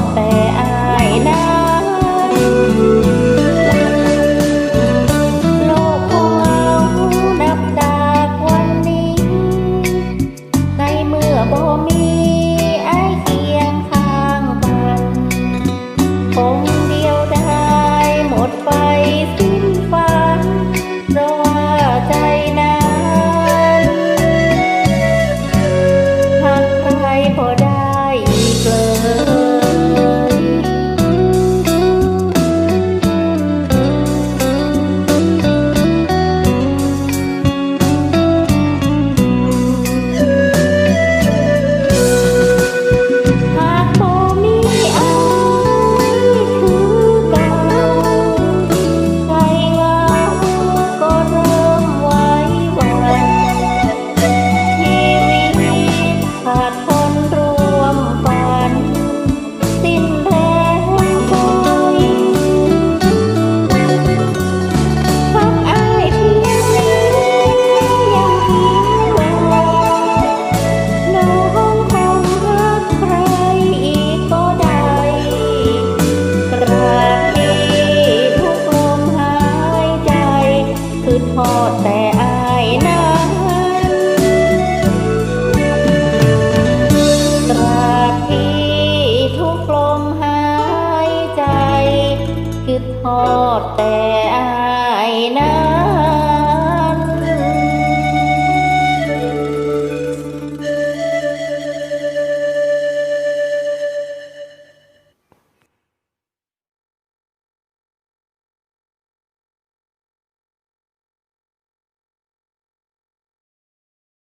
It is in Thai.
ดแต่อายนั้นโลกของนับดากวันนี้ ในเมื่อบ่มีไอ้เคียงข้างกันคง แต่อายนั้นตราบที่ทุกลมหายใจ คือทอดแต่อายนั้น